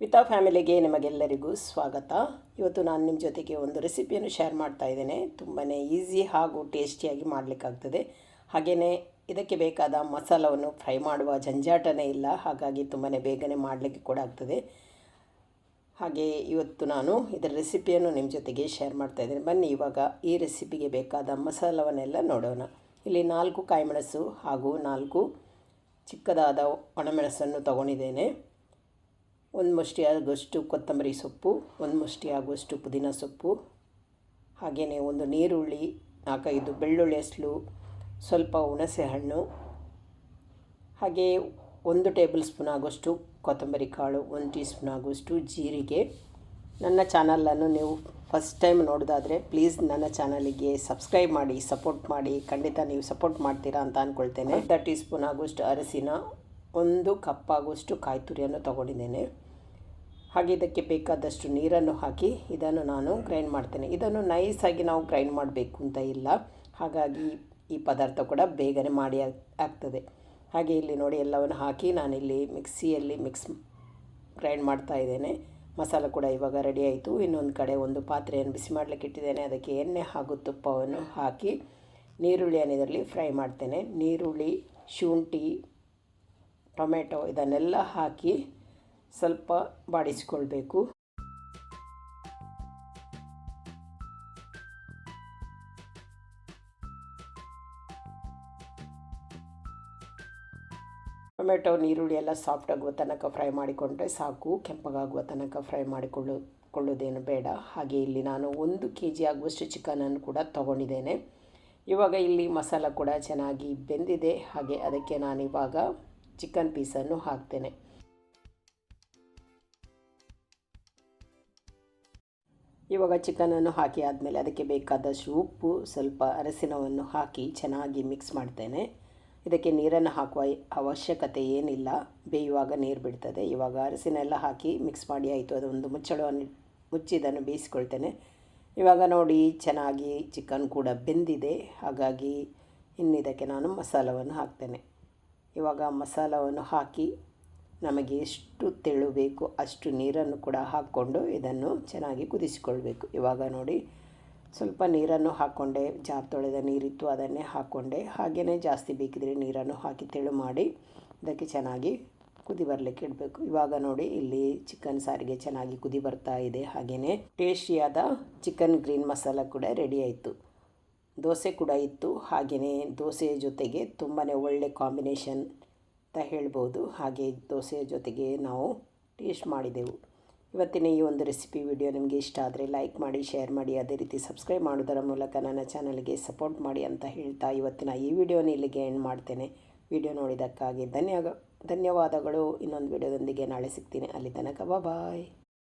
ವಿತಾ ಫ್ಯಾಮಿಲಿಗೆ ನಿಮಗೆಲ್ಲರಿಗೂ ಸ್ವಾಗತ. ಇವತ್ತು ನಾನು ನಿಮ್ಮ ಜೊತೆಗೆ ಒಂದು ರೆಸಿಪಿಯನ್ನು ಶೇರ್ ಮಾಡ್ತಾ ಇದ್ದೇನೆ. ತುಂಬಾ ಈಸಿ ಹಾಗೂ ಟೇಸ್ಟಿಯಾಗಿ ಮಾಡಲಿಕ್ಕಾಗ್ತದೆ. ಹಾಗೆಯೇ ಇದಕ್ಕೆ ಬೇಕಾದ ಮಸಾಲವನ್ನು ಫ್ರೈ ಮಾಡುವ ಜಂಜಾಟನೇ ಇಲ್ಲ. ಹಾಗಾಗಿ ತುಂಬಾ ಬೇಗನೆ ಮಾಡಲಿಕ್ಕೆ ಕೂಡ ಆಗ್ತದೆ. ಹಾಗೆ ಇವತ್ತು ನಾನು ಇದರ ರೆಸಿಪಿಯನ್ನು ನಿಮ್ಮ ಜೊತೆಗೆ ಶೇರ್ ಮಾಡ್ತಾ ಇದ್ದೇನೆ. ಬನ್ನಿ, ಇವಾಗ ಈ ರೆಸಿಪಿಗೆ ಬೇಕಾದ ಮಸಾಲವನ್ನೆಲ್ಲ ನೋಡೋಣ. ಇಲ್ಲಿ ನಾಲ್ಕು ಕಾಯಿಮೆಣಸು ಹಾಗೂ ನಾಲ್ಕು ಚಿಕ್ಕದಾದ ಒಣಮೆಣಸನ್ನು ತಗೊಂಡಿದ್ದೇನೆ. ಒಂದು ಮುಷ್ಟಿ ಆಗುವಷ್ಟು ಕೊತ್ತಂಬರಿ ಸೊಪ್ಪು, ಒಂದು ಮುಷ್ಟಿ ಆಗುವಷ್ಟು ಪುದೀನ ಸೊಪ್ಪು, ಹಾಗೆಯೇ ಒಂದು ನೀರುಳ್ಳಿ, ನಾಲ್ಕೈದು ಬೆಳ್ಳುಳ್ಳಿ ಹೆಸಲು, ಸ್ವಲ್ಪ ಹುಣಸೆ ಹಣ್ಣು ಹಾಗೆ ಒಂದು ಟೇಬಲ್ ಸ್ಪೂನ್ ಆಗುವಷ್ಟು ಕೊತ್ತಂಬರಿ ಕಾಳು, ಒಂದು ಟೀ ಸ್ಪೂನ್ ಆಗುವಷ್ಟು ಜೀರಿಗೆ. ನನ್ನ ಚಾನಲನ್ನು ನೀವು ಫಸ್ಟ್ ಟೈಮ್ ನೋಡೋದಾದರೆ ಪ್ಲೀಸ್ ನನ್ನ ಚಾನಲಿಗೆ ಸಬ್ಸ್ಕ್ರೈಬ್ ಮಾಡಿ, ಸಪೋರ್ಟ್ ಮಾಡಿ, ಖಂಡಿತ ನೀವು ಸಪೋರ್ಟ್ ಮಾಡ್ತೀರಾ ಅಂತ ಅಂದ್ಕೊಳ್ತೇನೆ ಅರ್ಧ ಟೀ ಸ್ಪೂನ್ ಆಗುವಷ್ಟು ಅರಸಿನ ಒಂದು ಕಪ್ ಆಗುವಷ್ಟು ಕಾಯಿ ತುರಿಯನ್ನು ತೊಗೊಂಡಿದ್ದೇನೆ. ಹಾಗೆ ಇದಕ್ಕೆ ಬೇಕಾದಷ್ಟು ನೀರನ್ನು ಹಾಕಿ ಇದನ್ನು ನಾನು ಗ್ರೈಂಡ್ ಮಾಡ್ತೇನೆ. ಇದನ್ನು ನೈಸಾಗಿ ನಾವು ಗ್ರೈಂಡ್ ಮಾಡಬೇಕು ಅಂತ ಇಲ್ಲ. ಹಾಗಾಗಿ ಈ ಪದಾರ್ಥ ಕೂಡ ಬೇಗನೆ ಮಾಡಿ ಆಗ್ತದೆ. ಹಾಗೆ ಇಲ್ಲಿ ನೋಡಿ ಎಲ್ಲವನ್ನು ಹಾಕಿ ನಾನಿಲ್ಲಿ ಮಿಕ್ಸಿಯಲ್ಲಿ ಮಿಕ್ಸ್ ಗ್ರೈಂಡ್ ಮಾಡ್ತಾ ಇದ್ದೇನೆ. ಮಸಾಲೆ ಕೂಡ ಇವಾಗ ರೆಡಿ ಆಯಿತು. ಇನ್ನೊಂದು ಕಡೆ ಒಂದು ಪಾತ್ರೆಯನ್ನು ಬಿಸಿ ಮಾಡಲಿಕ್ಕೆ ಇಟ್ಟಿದ್ದೇನೆ. ಅದಕ್ಕೆ ಎಣ್ಣೆ ಹಾಗೂ ತುಪ್ಪವನ್ನು ಹಾಕಿ ನೀರುಳ್ಳಿಯನ್ನು ಇದರಲ್ಲಿ ಫ್ರೈ ಮಾಡ್ತೇನೆ. ನೀರುಳ್ಳಿ, ಶುಂಠಿ, ಟೊಮೆಟೊ ಇದನ್ನೆಲ್ಲ ಹಾಕಿ ಸ್ವಲ್ಪ ಬಾಡಿಸಿಕೊಳ್ಬೇಕು. ಟೊಮೆಟೊ ನೀರುಳ್ಳಿ ಎಲ್ಲ ಸಾಫ್ಟ್ ಆಗುವ ತನಕ ಫ್ರೈ ಮಾಡಿಕೊಂಡ್ರೆ ಸಾಕು. ಕೆಂಪಗಾಗುವ ತನಕ ಫ್ರೈ ಮಾಡಿಕೊಳ್ಳು, ಕೊಳ್ಳೋದೇನು ಬೇಡ. ಹಾಗೆ ಇಲ್ಲಿ ನಾನು ಒಂದು ಕೆ ಜಿ ಆಗುವಷ್ಟು ಚಿಕನನ್ನು ಕೂಡ ತಗೊಂಡಿದ್ದೇನೆ. ಇವಾಗ ಇಲ್ಲಿ ಮಸಾಲ ಕೂಡ ಚೆನ್ನಾಗಿ ಬೆಂದಿದೆ. ಹಾಗೆ ಅದಕ್ಕೆ ನಾನು ಇವಾಗ ಚಿಕನ್ ಪೀಸನ್ನು ಹಾಕ್ತೇನೆ. ಇವಾಗ ಚಿಕನನ್ನು ಹಾಕಿ ಆದಮೇಲೆ ಅದಕ್ಕೆ ಬೇಕಾದಷ್ಟು ಉಪ್ಪು, ಸ್ವಲ್ಪ ಅರಸಿನವನ್ನು ಹಾಕಿ ಚೆನ್ನಾಗಿ ಮಿಕ್ಸ್ ಮಾಡ್ತೇನೆ. ಇದಕ್ಕೆ ನೀರನ್ನು ಹಾಕುವ ಅವಶ್ಯಕತೆ ಏನಿಲ್ಲ. ಬೇಯುವಾಗ ನೀರು ಬಿಡ್ತದೆ. ಇವಾಗ ಅರಸಿನ ಎಲ್ಲ ಹಾಕಿ ಮಿಕ್ಸ್ ಮಾಡಿ ಆಯಿತು. ಅದೊಂದು ಮುಚ್ಚಳವನ್ನು ಮುಚ್ಚಿ ಇದನ್ನು ಬೇಯಿಸ್ಕೊಳ್ತೇನೆ. ಇವಾಗ ನೋಡಿ ಚೆನ್ನಾಗಿ ಚಿಕನ್ ಕೂಡ ಬೆಂದಿದೆ. ಹಾಗಾಗಿ ಇನ್ನಿದಕ್ಕೆ ನಾನು ಮಸಾಲವನ್ನು ಹಾಕ್ತೇನೆ. ಇವಾಗ ಮಸಾಲವನ್ನು ಹಾಕಿ ನಮಗೆ ಎಷ್ಟು ತೆಳು ಬೇಕು ಅಷ್ಟು ನೀರನ್ನು ಕೂಡ ಹಾಕ್ಕೊಂಡು ಇದನ್ನು ಚೆನ್ನಾಗಿ ಕುದಿಸಿಕೊಳ್ಬೇಕು. ಇವಾಗ ನೋಡಿ, ಸ್ವಲ್ಪ ನೀರನ್ನು ಹಾಕ್ಕೊಂಡೆ, ಜಾರ್ ನೀರಿತ್ತು ಅದನ್ನೇ ಹಾಕ್ಕೊಂಡೆ. ಹಾಗೆಯೇ ಜಾಸ್ತಿ ಬೇಕಿದ್ರೆ ನೀರನ್ನು ಹಾಕಿ ತೆಳು ಮಾಡಿ ಇದಕ್ಕೆ ಚೆನ್ನಾಗಿ ಕುದಿ ಬರಲಿಕ್ಕೆ ಇಡಬೇಕು. ಇವಾಗ ನೋಡಿ, ಇಲ್ಲಿ ಚಿಕನ್ ಸಾರಿಗೆ ಚೆನ್ನಾಗಿ ಕುದಿ ಬರ್ತಾ ಇದೆ. ಹಾಗೆಯೇ ಟೇಸ್ಟಿಯಾದ ಚಿಕನ್ ಗ್ರೀನ್ ಮಸಾಲ ಕೂಡ ರೆಡಿ ಆಯಿತು. ದೋಸೆ ಕೂಡ ಇತ್ತು. ಹಾಗೆಯೇ ದೋಸೆಯ ಜೊತೆಗೆ ತುಂಬಾ ಒಳ್ಳೆ ಕಾಂಬಿನೇಷನ್ ಅಂತ ಹೇಳ್ಬೋದು. ಹಾಗೆ ದೋಸೆಯ ಜೊತೆಗೆ ನಾವು ಟೇಸ್ಟ್ ಮಾಡಿದೆವು. ಇವತ್ತಿನ ಈ ಒಂದು ರೆಸಿಪಿ ವಿಡಿಯೋ ನಿಮಗೆ ಇಷ್ಟ ಆದರೆ ಲೈಕ್ ಮಾಡಿ, ಶೇರ್ ಮಾಡಿ, ಅದೇ ರೀತಿ ಸಬ್ಸ್ಕ್ರೈಬ್ ಮಾಡೋದರ ಮೂಲಕ ನನ್ನ ಚಾನಲ್ಗೆ ಸಪೋರ್ಟ್ ಮಾಡಿ ಅಂತ ಹೇಳ್ತಾ ಇವತ್ತಿನ ಈ ವಿಡಿಯೋನ ಇಲ್ಲಿಗೆ ಎಂಡ್ ಮಾಡ್ತೇನೆ. ವಿಡಿಯೋ ನೋಡಿದ್ದಕ್ಕಾಗಿ ಧನ್ಯ ಧನ್ಯವಾದಗಳು. ಇನ್ನೊಂದು ವಿಡಿಯೋದೊಂದಿಗೆ ನಾಳೆ ಸಿಗ್ತೀನಿ. ಅಲ್ಲಿ ತನಕ ಬಾಯ್